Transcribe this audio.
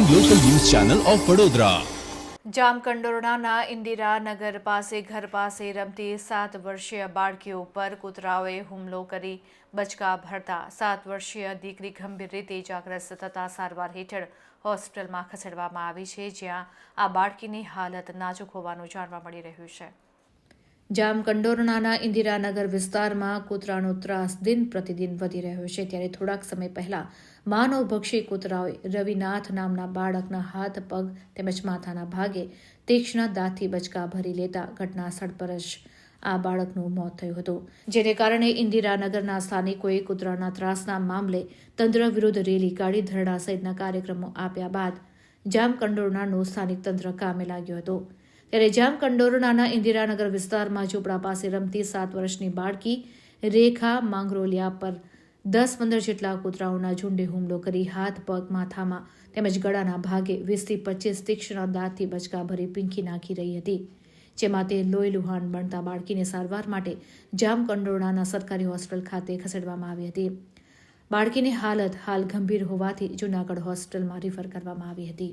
Channel of Vadodara જામકંડોરણાના ઇન્દિરાનગર પાસે, ઘર પાસે રમતી સાત વર્ષીય બાળકી ઉપર કૂતરાઓએ હુમલો કરી બચકા ભરતા. સાત વર્ષીય દીકરી ગંભીર રીતે ઇજાગ્રસ્ત થતાં સારવાર હેઠળ હોસ્પિટલમાં ખસેડવામાં આવી છે, જ્યાં આ બાળકીની હાલત નાજુક હોવાનું જાણવા મળી રહ્યું છે. જામકંડોરણાના ઇન્દિરાનગર વિસ્તારમાં કૂતરાનો ત્રાસ દિન પ્રતિદિન વધી રહ્યો છે. ત્યારે થોડાક સમય પહેલા માનવભક્ષી કૂતરાઓએ રવિનાથ નામના બાળકના હાથ, પગ તેમજ માથાના ભાગે તીક્ષ્ણ દાંતથી બચકા ભરી લેતા ઘટના સ્થળ પર જ આ બાળકનું મોત થયું હતું. જેને કારણે ઇન્દિરાનગરના સ્થાનિકોએ કૂતરાના ત્રાસના મામલે તંત્ર વિરુદ્ધ રેલી કાઢી ધરણા સહિતના કાર્યક્રમો આપ્યા બાદ જામકંડોરણાનું સ્થાનિક તંત્ર કામે લાગ્યું હતું. ત્યારે જામકંડોરણાના ઇન્દિરાનગર વિસ્તારમાં ઝૂંપડા પાસે રમતી સાત વર્ષની બાળકી રેખા માંગરોલિયા પર દસ પંદર જેટલા કૂતરાઓના ઝુંડે હુમલો કરી હાથ, પગ, માથામાં તેમજ ગળાના ભાગે વીસથી પચીસ તીક્ષ્ણ દાંતથી બચકા ભરી પીંખી નાખી રહી હતી, જેમાં તે લોહી લુહાણ બનતા બાળકીને સારવાર માટે જામકંડોરણાના સરકારી હોસ્પિટલ ખાતે ખસેડવામાં આવી હતી. બાળકીની હાલત હાલ ગંભીર હોવાથી જૂનાગઢ હોસ્પિટલમાં રિફર કરવામાં આવી હતી.